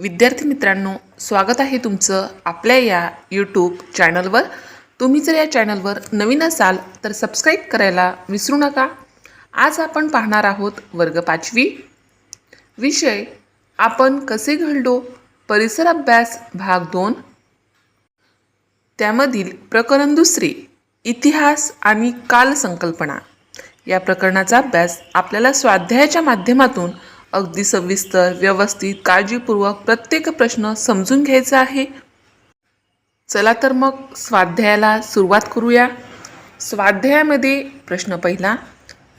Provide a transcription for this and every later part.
विद्यार्थी मित्रांनो स्वागत आहे तुमचं आपल्या या यूट्यूब चॅनलवर तुम्ही जर या चॅनलवर नवीन असाल तर सबस्क्राईब करायला विसरू नका. आज आपण पाहणार आहोत वर्ग पाचवी. विषय आपण कसे घडलो? परिसर अभ्यास भाग दोन. त्यामधील प्रकरण दुसरे इतिहास आणि कालसंकल्पना. या प्रकरणाचा अभ्यास आपल्याला स्वाध्यायाच्या माध्यमातून अगदी सविस्तर व्यवस्थित काळजीपूर्वक प्रत्येक प्रश्न समजून घ्यायचा आहे. चला तर मग स्वाध्यायाला सुरुवात करूया. स्वाध्यायामध्ये प्रश्न पहिला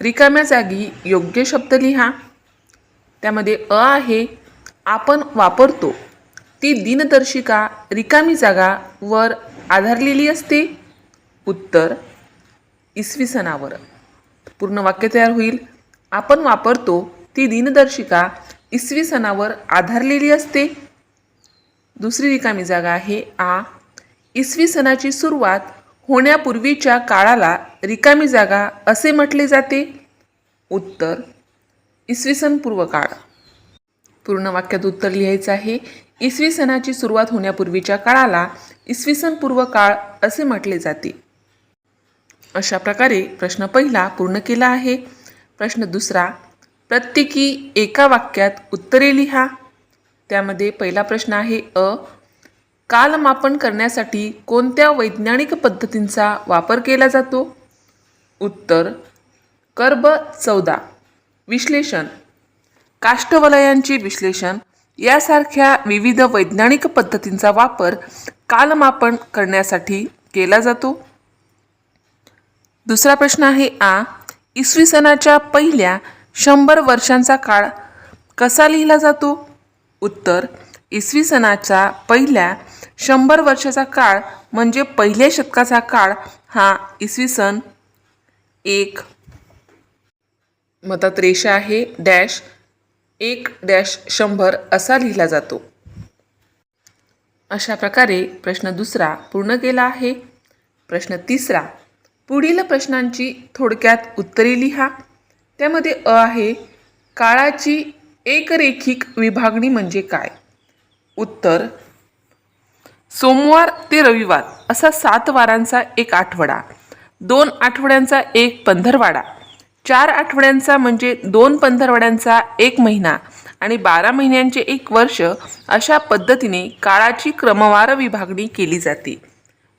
रिकाम्या जागी योग्य शब्द लिहा. त्यामध्ये अ आहे आपण वापरतो. ती दिनदर्शिका रिकामी जागा वर आधारलेली असते. उत्तर इसवी सणावर पूर्ण वाक्य तयार होईल. आपण वापरतो ती दिनदर्शिका इसवी सणावर आधारलेली असते. दुसरी रिकामी जागा आहे आ. इसवी सणाची सुरुवात होण्यापूर्वीच्या काळाला रिकामी जागा असे म्हटले जाते. उत्तर इसवी सन पूर्व काळ. पूर्ण वाक्यात उत्तर लिहायचं आहे. इसवी सणाची सुरुवात होण्यापूर्वीच्या काळाला इसवी सन पूर्व काळ असे म्हटले जाते. अशा प्रकारे प्रश्न पहिला पूर्ण केला आहे. प्रश्न दुसरा प्रत्येकी एका वाक्यात उत्तरे लिहा. त्यामध्ये पहिला प्रश्न आहे अ. कालमापन करण्यासाठी कोणत्या वैज्ञानिक पद्धतींचा वापर केला जातो? उत्तर कर्ब चौदा. विश्लेषण. काष्ठवलयांचे विश्लेषण यासारख्या विविध वैज्ञानिक पद्धतींचा वापर कालमापन करण्यासाठी केला जातो. दुसरा प्रश्न आहे आ. इसवी सणाच्या पहिल्या शंभर वर्षांचा काळ कसा लिहिला जातो? उत्तर इसवी सणाच्या पहिल्या शंभर वर्षाचा काळ म्हणजे पहिल्या शतकाचा काळ हा इसवी सन एक. मतात रेषा आहे डॅश एक डॅश शंभर असा लिहिला जातो. अशा प्रकारे प्रश्न दुसरा पूर्ण केला आहे. प्रश्न तिसरा पुढील प्रश्नांची थोडक्यात उत्तरे लिहा. त्यामध्ये अ आहे काळाची एकरेखिक विभागणी म्हणजे काय? उत्तर सोमवार ते रविवार असा सात वारांचा एक आठवडा. दोन आठवड्यांचा एक पंधरवाडा. चार आठवड्यांचा म्हणजे दोन पंधरवड्यांचा एक महिना आणि बारा महिन्यांचे एक वर्ष अशा पद्धतीने काळाची क्रमवार विभागणी केली जाते.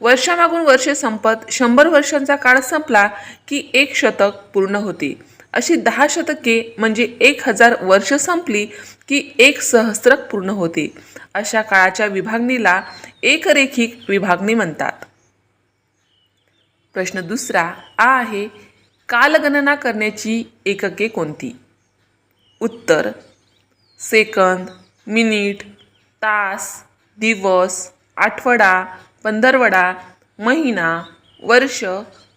वर्षामागून वर्ष संपत शंभर वर्षांचा काळ संपला की एक शतक पूर्ण होते. अशी दहा शतके म्हणजे एक हजार वर्ष संपली की एक सहस्त्रक पूर्ण होते. अशा काळाच्या विभागणीला एकरेखिक विभागणी म्हणतात. प्रश्न दुसरा आ आहे कालगणना करण्याची एकके कोणती? उत्तर सेकंद मिनिट तास दिवस आठवडा पंधरवडा महिना वर्ष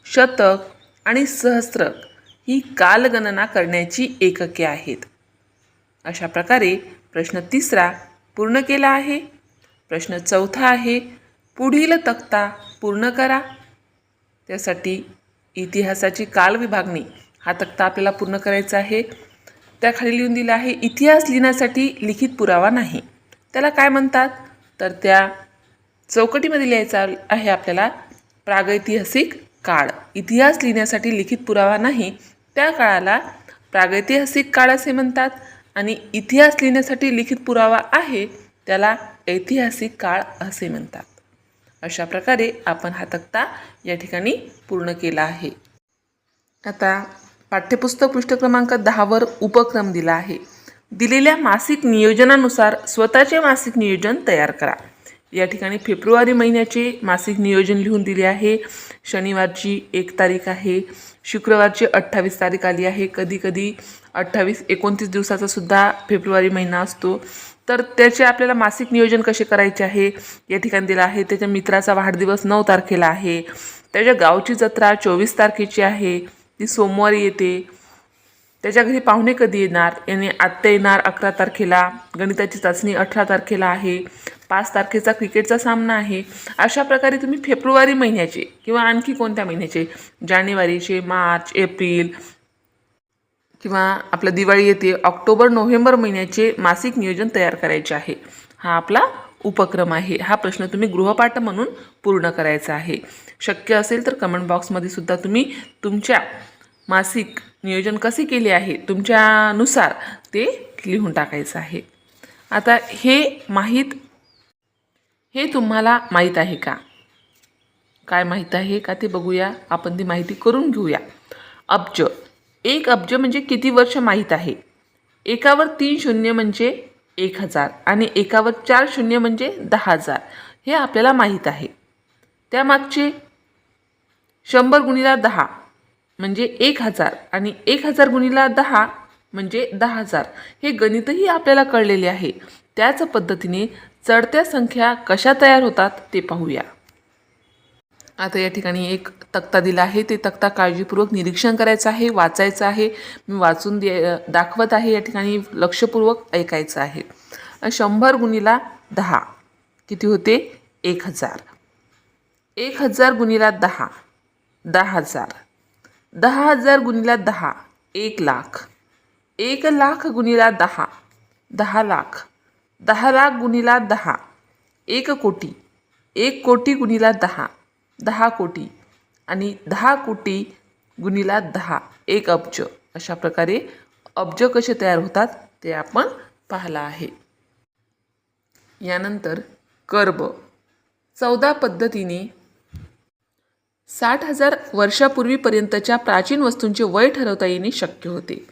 शतक आणि सहस्रक. ही कालगणना करण्याची एकके आहेत. अशा प्रकारे प्रश्न तिसरा पूर्ण केला आहे. प्रश्न चौथा आहे पुढील तक्ता पूर्ण करा. त्यासाठी इतिहासाची कालविभागणी हा तक्ता आपल्याला पूर्ण करायचा आहे. त्याखाली लिहून दिला आहे इतिहास लिहिण्यासाठी लिखित पुरावा नाही. त्याला काय म्हणतात? तर त्या चौकटीमध्ये लिहायचा आहे आपल्याला प्रागैतिहासिक काळ. इतिहास लिहिण्यासाठी लिखित पुरावा नाही त्या काळाला प्रागैतिहासिक काळ असे म्हणतात. आणि इतिहास लिहिण्यासाठी लिखित पुरावा आहे त्याला ऐतिहासिक काळ असे म्हणतात. अशा प्रकारे आपण हा तक्ता या ठिकाणी पूर्ण केला आहे. आता पाठ्यपुस्तक पृष्ठ क्रमांक दहावर उपक्रम दिला आहे. दिलेल्या मासिक नियोजनानुसार स्वतःचे मासिक नियोजन तयार करा. या ठिकाणी फेब्रुवारी महिन्याचे मासिक नियोजन लिहून दिले आहे. शनिवारची एक तारीख आहे. शुक्रवारची अठ्ठावीस तारीख आली आहे. कधी कधी अठ्ठावीस एकोणतीस दिवसाचा सुद्धा फेब्रुवारी महिना असतो. तर त्याचे आपल्याला मासिक नियोजन कसे करायचे आहे? या ठिकाणी दिलं आहे. त्याच्या मित्राचा वाढदिवस नऊ तारखेला आहे. त्याच्या गावची जत्रा चोवीस तारखेची आहे. ती सोमवारी येते. त्याच्या घरी पाहुणे कधी येणार? याने आत्या येणार अकरा तारखेला. गणिताची चाचणी अठरा तारखेला आहे. पाच तारखेचा क्रिकेटचा सामना आहे. अशा प्रकारे तुम्ही फेब्रुवारी महिन्याचे किंवा आणखी कोणत्या महिन्याचे? जानेवारीचे मार्च एप्रिल किंवा आपलं दिवाळी येते ऑक्टोबर नोव्हेंबर महिन्याचे मासिक नियोजन तयार करायचे आहे. हा आपला उपक्रम आहे. हा प्रश्न तुम्ही गृहपाठ म्हणून पूर्ण करायचा आहे. शक्य असेल तर कमेंट बॉक्समध्ये सुद्धा तुम्ही तुमच्या मासिक नियोजन कसे केले आहे तुमच्यानुसार ते लिहून टाकायचं आहे. आता हे माहीत हे तुम्हाला माहीत आहे का? काय माहीत आहे का ते बघूया. आपण ती माहिती करून घेऊया. अब्ज. एक अब्ज म्हणजे किती वर्ष माहीत आहे? एकावर तीन शून्य म्हणजे एक हजार आणि एकावर चार शून्य म्हणजे दहा हजार. हे आपल्याला माहीत आहे. त्यामागचे शंभर गुणीला दहा म्हणजे एक हजार आणि एक हजार गुणीला दहा म्हणजे दहा हजार. हे गणितही आपल्याला कळलेले आहे. त्याच पद्धतीने चढत्या संख्या कशा तयार होतात ते पाहूया. आता या ठिकाणी एक तक्ता दिला आहे. ते तक्ता काळजीपूर्वक निरीक्षण करायचं आहे वाचायचं आहे. मी वाचून दे दाखवत आहे. या ठिकाणी लक्षपूर्वक ऐकायचं आहे. शंभर गुणीला दहा. किती होते? एक हजार. एक हजार गुणीला दहा. दहा हजार. दहा हजार गुणीला दहा. एक लाख. एक लाख गुणीला दहा. दहा लाख. दहा लाख गुणिला दहा. एक कोटी. एक कोटी गुणिला दहा. दहा कोटी. आणि दहा कोटी गुणिला दहा. एक अब्ज. अशा प्रकारे अब्ज कसे तयार होतात ते आपण पाहिलं आहे. यानंतर कर्ब. चौदा पद्धतीने साठ हजार वर्षापूर्वीपर्यंतच्या प्राचीन वस्तूंचे वय ठरवता येणे शक्य होते.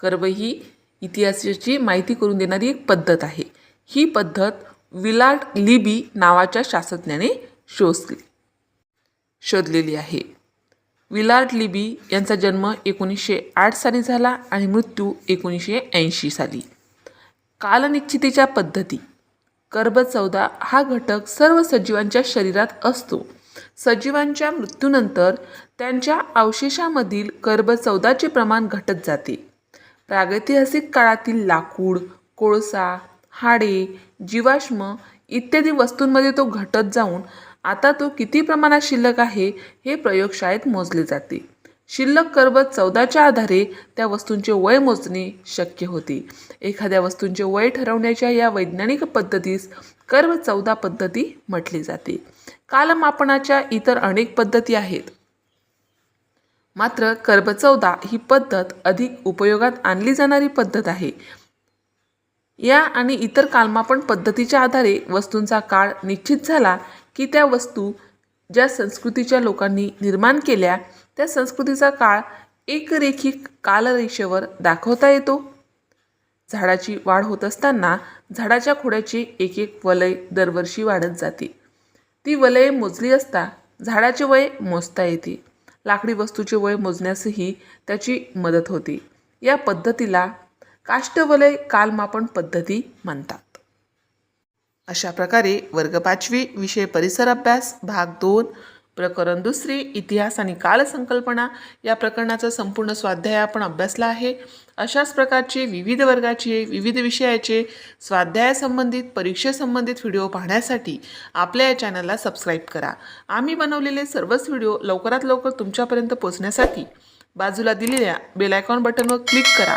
कर्ब ही इतिहासाची माहिती करून देणारी एक पद्धत आहे. ही पद्धत विलाट लिबी नावाच्या शास्त्रज्ञाने शोधली. शोधलेली आहे. विलार्ड लिबी यांचा जन्म एकोणीसशे आठ साली झाला आणि मृत्यू एकोणीसशे ऐंशी साली. कालनिश्चितीच्या पद्धती. कर्ब चौदा हा घटक सर्व सजीवांच्या शरीरात असतो. सजीवांच्या मृत्यूनंतर त्यांच्या अवशेषामधील कर्ब चौदाचे प्रमाण घटत जाते. प्रागैतिहासिक काळातील लाकूड कोळसा हाडे जीवाश्म इत्यादी वस्तूंमध्ये तो घटत जाऊन आता तो किती प्रमाणात शिल्लक आहे हे प्रयोगशाळेत मोजले जाते. शिल्लक करबत चौदाच्या आधारे त्या वस्तूंचे वय मोजणे शक्य होते. एखाद्या वस्तूंचे वय ठरवण्याच्या या वैज्ञानिक पद्धतीस कर्व चौदा पद्धती म्हटली जाते. कालमापनाच्या इतर अनेक पद्धती आहेत. मात्र कर्ब चौदा ही पद्धत अधिक उपयोगात आणली जाणारी पद्धत आहे. या आणि इतर कालमापन पद्धतीच्या आधारे वस्तूंचा काळ निश्चित झाला की त्या वस्तू ज्या संस्कृतीच्या लोकांनी निर्माण केल्या त्या संस्कृतीचा काळ एकरेखी कालरेषेवर दाखवता येतो. झाडाची वाढ होत असताना झाडाच्या खोड्याची एक एक वलय दरवर्षी वाढत जाते. ती वलये मोजली असता झाडाचे वय मोजता येते. लाकडी वस्तूचे वय मोजण्यासही त्याची मदत होते. या पद्धतीला काष्टवलय कालमापन पद्धती म्हणतात. अशा प्रकारे वर्ग पाचवी विषय परिसर अभ्यास भाग दोन प्रकरण दुसरे इतिहास आणि कालसंकल्पना या प्रकरणाचा संपूर्ण स्वाध्याय आपण अभ्यासला आहे. अशाच प्रकारचे विविध वर्गाचे विविध विषयाचे स्वाध्यायासंबंधित परीक्षेसंबंधित व्हिडिओ पाहण्यासाठी आपल्या या चॅनलला सबस्क्राईब करा. आम्ही बनवलेले सर्वच व्हिडिओ लवकरात लवकर तुमच्यापर्यंत पोहोचण्यासाठी बाजूला दिलेल्या बेलायकॉन बटनवर क्लिक करा.